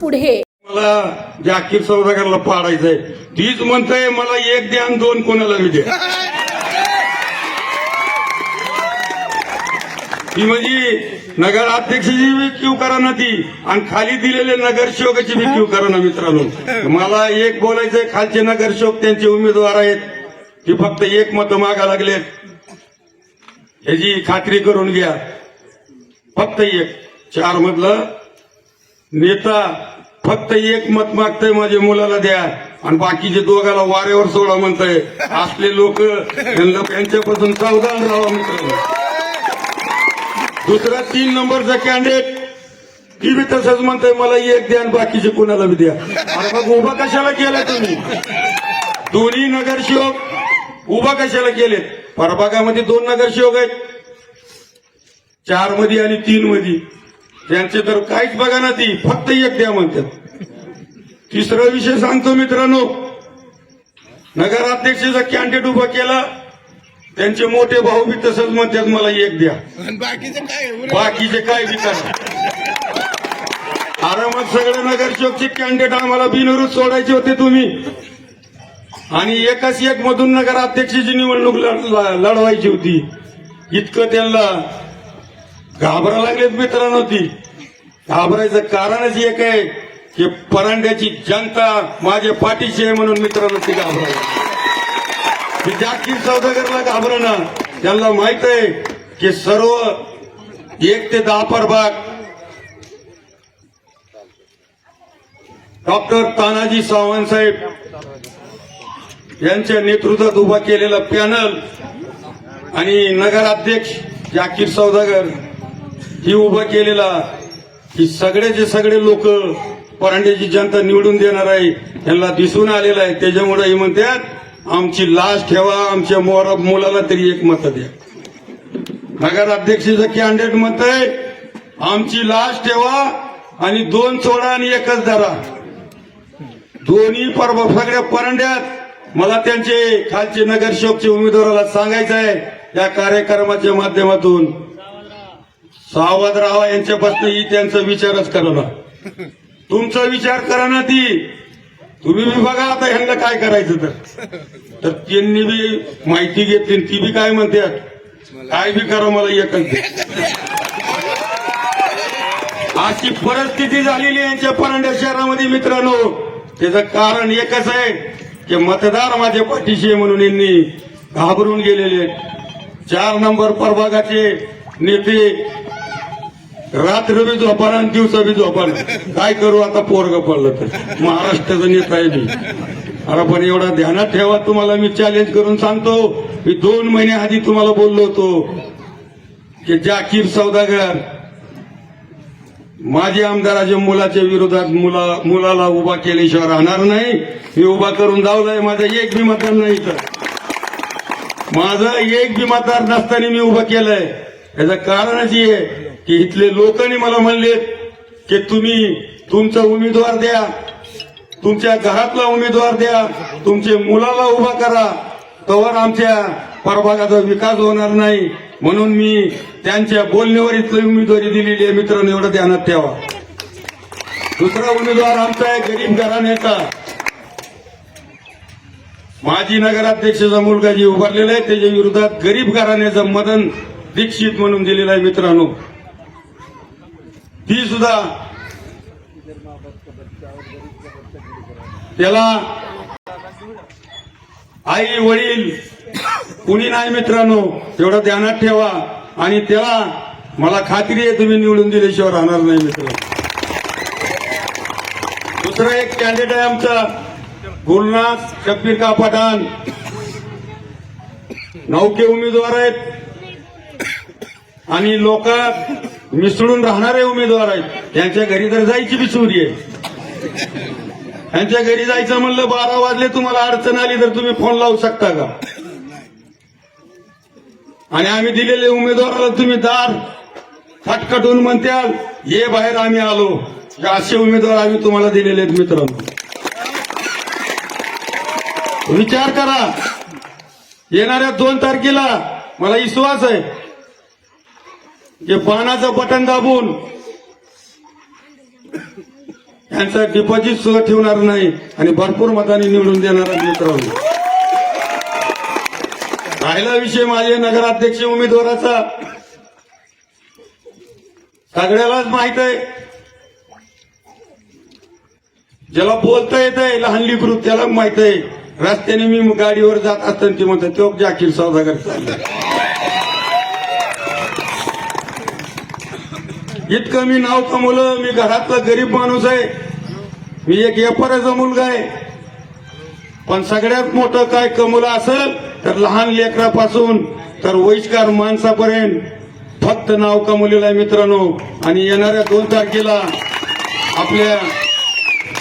पुढे. मला जाकीर सौदागरला पाडायचंय. तीच म्हणतंय मला एक द्या आणि दोन कोणाला विजय द्या. ती म्हणजे नगर अध्यक्षाची बी क्यू करा ना ती आणि खाली दिलेले नगरसेवकाची बी क्यू करा ना मित्रांनो. मला एक बोलायचंय खालचे नगरसेवक त्यांचे उमेदवार आहेत. की फक्त एक मत मागा लागलेत. ह्याची खात्री करून घ्या. फक्त एक. चार मधलं नेता फक्त एक मत मागतंय माझ्या मुलाला द्या. आणि बाकीचे दोघाला वाऱ्यावर सोडा म्हणताय. असले लोक यांच्यापासून सावधान राहा मित्र दुसरा तीन नंबरचा कॅन्डिडेट ती बी तसंच म्हणताय मला एक द्या आणि बाकीचे कोणाला बी द्या. अरे मग उभा कशाला केला तुम्ही? दोन्ही नगरसेवक उभा कशाला केले परभागामध्ये दोन नगरसेवक आहेत. चारमध्ये आणि तीन मध्ये त्यांचे तर काहीच बघा ना ती फक्त एक द्या म्हणतात. तिसरा विषय सांगतो मित्रांनो. नगराध्यक्षाचा कॅन्डिडेट उभा केला. त्यांचे मोठे भाऊ बी तसंच म्हणतात मला एक द्या. बाकीचं काय? बाकीचे काय अरे मग सगळे नगरसेवकचे कॅन्डिडेट आम्हाला बिनविरोध सोडायचे होते तुम्ही. आणि एकच एक मधून नगराध्यक्षाची निवडणूक लढवायची होती. इतकं त्यांना घाबरा लागलेत मित्रांनो ती. घाबरायचं कारणच एक आहे की परांड्याची जनता माझ्या पाठीशी आहे म्हणून मित्रांनो ती घाबरायला जागतिक सौदागरला घाबरणं त्यांना माहीत आहे की सर्व एक ते दहा प्रभाग डॉक्टर तानाजी सावंत साहेब यांच्या नेतृत्वात उभा केलेला पॅनल आणि नगराध्यक्ष जाकीर सौदागर ही उभा केलेला ही सगळ्याचे सगळे लोक परांड्याची जनता निवडून देणार आहे यांना दिसून आलेलं आहे. त्याच्यामुळे हे म्हणतात आमची लाश ठेवा आमच्या मोरा मुलाला तरी एक मत द्या. नगराध्यक्षाचं कॅन्डिडेट मत आहे आमची लाश ठेवा आणि दोन सोडा आणि एकच धरा. दोन्ही पर्व सगळ्या परांड्यात मला त्यांचे खालचे नगरसेवकचे उमेदवाराला सांगायचं आहे या कार्यक्रमाच्या माध्यमातून सावध राहा यांच्यापासून ही त्यांचा विचारच करा ना तुमचा विचार करा ना ती. तुम्ही बी बघा आता ह्यांना काय करायचं तर. तर त्यांनी बी माहिती घेतली ती बी काय म्हणतात काय बी करा मला एकच द्या. अशी परिस्थिती झालेली आहे यांच्या परांड्या शहरामध्ये मित्रांनो. त्याचं कारण एकच आहे की मतदार माझ्या पाठीशी आहे म्हणून यांनी घाबरून गेलेले चार नंबर प्रभागाचे नेते रात्र बी झोपाना आणि दिवसा बी झोपाना. काय करू आता पोरग पडलं तर? महाराष्ट्राचा नेता आहे मी. अरे पण एवढा ध्यानात ठेवा तुम्हाला मी चॅलेंज करून सांगतो. मी दोन महिन्या आधी तुम्हाला बोललो होतो की जाकीर सौदागर माझे आमदाराच्या मुलाच्या विरोधात मुला मुलाला उभा केल्याशिवाय राहणार नाही. मी उभा करून जावलाय माझं एक बी मतदार नाही तर माझं एक बी मतदार नसताना मी उभं केलंय. याचं कारणच हे आहे की इथले लोकांनी मला म्हणले की तुम्ही तुमचा उमेदवार द्या तुमच्या घरातला उमेदवार द्या तुमच्या मुलाला उभा करा. तवर आमच्या प्रभागाचा विकास होणार नाही. म्हणून मी त्यांच्या बोलण्यावर इथली उमेदवारी दिलेली आहे. मित्रांनो एवढं ध्यानात ठेवा. दुसरा उमेदवार आमचा आहे गरीब घराण्याचा माजी नगराध्यक्षाचा मुलगा जे उभारलेला आहे त्याच्या विरोधात गरीब घराण्याचा मदन दीक्षित म्हणून दिलेला आहे मित्रांनो. ती सुद्धा त्याला आई वडील कुणी नाही मित्रांनो एवढं ध्यानात ठेवा. आणि त्याला मला खात्री आहे तुम्ही निवडून दिल्याशिवाय राहणार नाही मित्र. दुसरा एक कॅन्डिडेट आहे आमचा गुरुनाथ शब्बीर का पठाण. नौके उमेदवार आहेत. आणि लोक मिसळून राहणारे उमेदवार आहेत. त्यांच्या घरी तर जायची बी चोरी आहे. त्यांच्या घरी जायचं म्हणलं बारा वाजले तुम्हाला अडचण आली तर तुम्ही फोन लावू शकता का? आणि आम्ही दिलेले उमेदवाराला तुम्ही दार खटखटून म्हणत्याल ये बाहेर आम्ही आलो. असे उमेदवार आम्ही तुम्हाला दिलेले आहेत मित्रांनो. विचार करा. येणाऱ्या दोन तारखेला मला विश्वास आहे जे पानाचं बटन दाबून यांचा डिपॉझिट सुद्धा ठेवणार नाही आणि भरपूर मतांनी निवडून देणारा मित्र राहिला विषय माझे नगराध्यक्ष उमेदवाराचा. सगळ्यालाच माहीत आहे. ज्याला बोलता येत आहे लहान लिकरू त्याला माहीत आहे. रस्त्याने मी गाडीवर जात असताना ते म्हणतात तो जाकीर सौदागर. चालला इतकं मी नाव कमवलं मी घरातला गरीब माणूस आहे. मी एक व्यापाराचा मुलगा आहे. पण सगळ्यात मोठं काय कमवलं असेल तर लहान लेकरापासून तर वैष्कार माणसापर्यंत. फक्त नाव कमवलेलं आहे मित्रांनो. आणि येणाऱ्या दोन तारखेला आपल्या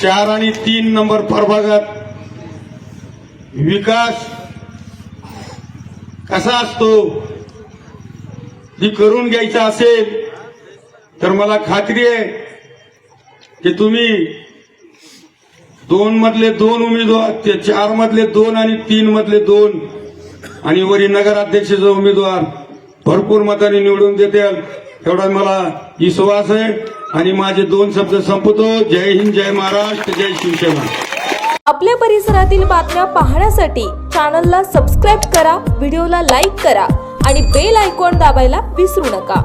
चार आणि तीन नंबर प्रभागात विकास कसा असतो ही करून घ्यायचा असेल तर मला खात्री आहे की तुम्ही दोन मधले दोन उमेदवार ते चार मधले दोन आणि तीन मधले दोन आणि वरी नगराध्यक्षाचा उमेदवार भरपूर मताने निवडून देतील. एवढा मला विश्वास आहे आणि माझे दोन शब्द संपतो. जय हिंद जय महाराष्ट्र जय शिवसेना. आपल्या परिसरातील बातम्या पाहण्यासाठी चॅनलला सबस्क्राईब करा व्हिडिओला लाईक करा आणि बेल आयकॉन दाबायला विसरू नका.